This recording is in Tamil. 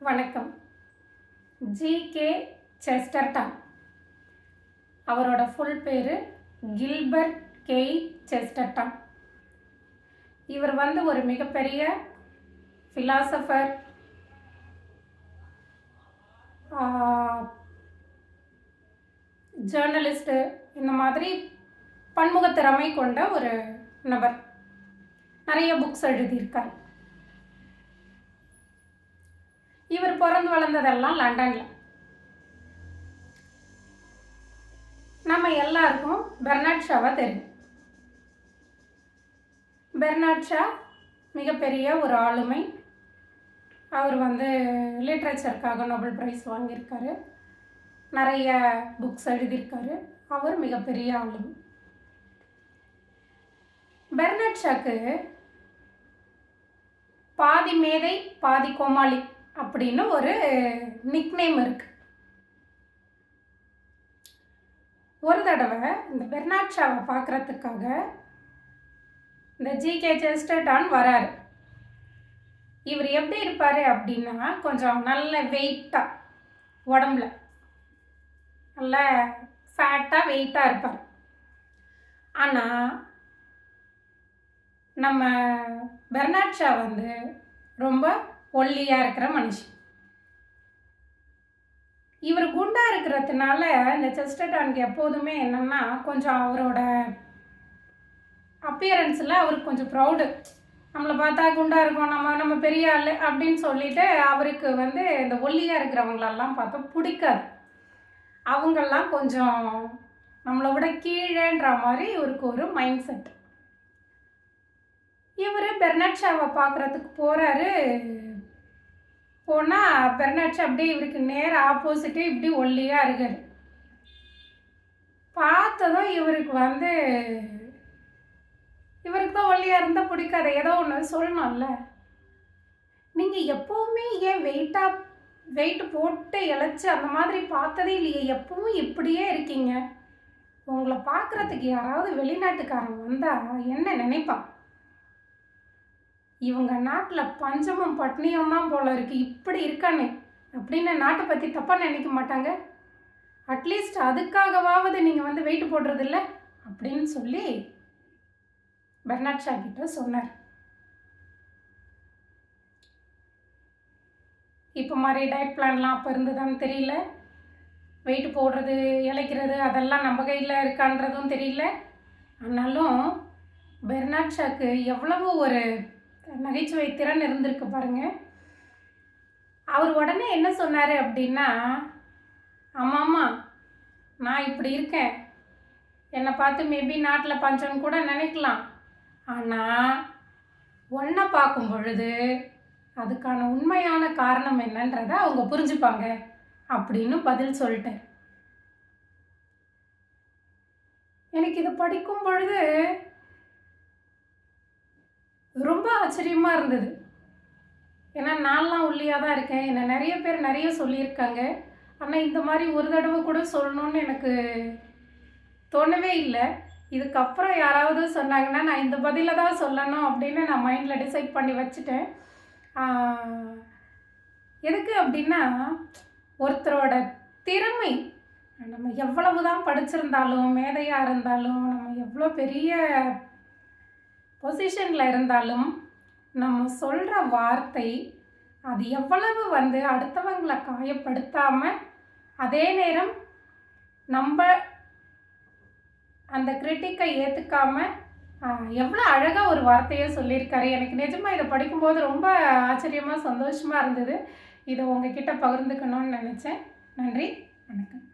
வணக்கம். ஜி. கே. செஸ்டர்டன். அவரோட ஃபுல் பேர் கில்பர்ட் கெய் செஸ்டர்டன். இவர் வந்து ஒரு மிகப்பெரிய ஃபிலாசபர் ஜேர்னலிஸ்ட்டு இந்த மாதிரி பன்முகத்திறமை கொண்ட ஒரு நபர். நிறைய புக்ஸ் எழுதியிருக்கார். இவர் பிறந்து வளர்ந்ததெல்லாம் லண்டனில். நம்ம எல்லாருக்கும் பெர்னாட் ஷாவை தெரியும். பெர்னாட் ஷா மிகப்பெரிய ஒரு ஆளுமை. அவர் வந்து லிட்ரேச்சருக்காக நோபல் ப்ரைஸ் வாங்கியிருக்காரு. நிறைய புக்ஸ் எழுதியிருக்காரு. அவர் மிகப்பெரிய ஆளுமை. பெர்னாட் ஷாக்கு பாதி மேதை பாதி கோமாளி. அப்படின்னு ஒரு நிக்நேம் இருக்கு. ஒரு தடவை இந்த பெர்னாட் ஷாவை பார்க்குறதுக்காக இந்த ஜிகே செஸ்டர்டான் வராரு. இவர் எப்படி இருப்பார் அப்படின்னா கொஞ்சம் நல்ல வெயிட்டாக உடம்புல. நல்ல ஃபேட்டாக வெயிட்டாக இருப்பார். ஆனால் நம்ம பெர்னாட் ஷா வந்து ரொம்ப ஒல்லியாக இருக்கிற மனுஷன் இவர் குண்டாக இருக்கிறதுனால இந்த செஸ்டர்டானுக்கு எப்போதுமே என்னென்னா கொஞ்சம் அவரோட அப்பியரன்ஸில் அவருக்கு கொஞ்சம் ப்ரௌடு நம்மளை பார்த்தா குண்டாக இருக்கோம் நம்ம நம்ம பெரிய ஆள் அப்படின்னு சொல்லிட்டு அவருக்கு வந்து இந்த ஒல்லியாக இருக்கிறவங்களெல்லாம் பார்த்தா பிடிக்காது. அவங்கெல்லாம் கொஞ்சம் நம்மளை விட கீழேன்ற மாதிரி இவருக்கு ஒரு மைண்ட் செட் இவர் பெர்னட் ஷாவை பார்க்குறதுக்கு போகிறாரு போனால் பெருநாட்சி அப்படியே இவருக்கு நேர் ஆப்போசிட்டே இப்படி ஒல்லியாக இருக்கார். பார்த்ததும் இவருக்கு வந்து இவருக்கு தான் ஒல்லியாக இருந்தால் பிடிக்காது. ஏதோ ஒன்று சொல்லணும்ல. நீங்கள் எப்போவுமே ஏன் வெயிட்டாக வெயிட் போட்டு இழைச்சி அந்த மாதிரி பார்த்ததே இல்லையே. எப்பவும் இப்படியே இருக்கீங்க. உங்களை பார்க்குறதுக்கு யாராவது வெளிநாட்டுக்காரன் வந்தால் என்ன நினைப்பான்? இவங்க நாட்டில் பஞ்சமும் பட்னியும் தான் போல இருக்கு. இப்படி இருக்கானே. அப்படின்னு நாட்டை பற்றி தப்பாக நினைக்க மாட்டாங்க. அட்லீஸ்ட் அதுக்காகவாவது நீங்கள் வந்து வெயிட் போடுறதில்ல அப்படின்னு சொல்லி பெர்னாட் ஷா கிட்ட சொன்னார். இப்போ மாதிரி டயட் பிளான்லாம் அப்போ இருந்ததான்னு தெரியல. வெயிட் போடுறது இழைக்கிறது அதெல்லாம் நம்ம கையில் இருக்கான்றதும் தெரியல. ஆனாலும் பெர்னாட் ஷாக்கு எவ்வளவு ஒரு நகைச்சுவை திறன் இருந்திருக்கு பாருங்க. அவர் உடனே என்ன சொன்னார் அப்படின்னா ஆமாம்மா நான் இப்படி இருக்கேன். என்னை பார்த்து மேபி நாட்டில் பஞ்சம் கூட நினைக்கலாம். ஆனால் ஒன்றை பார்க்கும் பொழுது அதுக்கான உண்மையான காரணம் என்னன்றதை அவங்க புரிஞ்சுப்பாங்க அப்படின்னு பதில் சொல்லிட்டேன் எனக்கு இதை படிக்கும் பொழுது ரொம்ப ஆச்சரியமாக இருந்தது. ஏன்னா நான்லாம் ஒல்லியாக தான் இருக்கேன். என்னை நிறைய பேர் நிறைய சொல்லியிருக்காங்க. ஆனால் இந்த மாதிரி ஒரு தடவை கூட சொல்லணும்னு எனக்கு தோணவே இல்லை. இதுக்கப்புறம் யாராவது சொன்னாங்கன்னா நான் இந்த பதிலை தான் சொல்லணும் அப்படின்னு நான் மைண்டில் டிசைட் பண்ணி வச்சுட்டேன். எதுக்கு அப்படின்னா ஒருத்தரோட திறமை. நம்ம எவ்வளவு தான் படிச்சிருந்தாலும் மேதையாக இருந்தாலும் நம்ம எவ்வளோ பெரிய பொசிஷனில் இருந்தாலும் நம்ம சொல்கிற வார்த்தை அது எவ்வளவு வந்து அடுத்தவங்களை காயப்படுத்தாமல் அதே நேரம் நம்ம அந்த கிரிட்டிக்கை ஏற்றுக்காம எவ்வளோ அழகாக ஒரு வார்த்தையை சொல்லியிருக்காரு. எனக்கு நிஜமாக இதை படிக்கும்போது ரொம்ப ஆச்சரியமாக சந்தோஷமாக இருந்தது. இதை உங்ககிட்ட பகிர்ந்துக்கணும்னு நினச்சேன். நன்றி. வணக்கம்.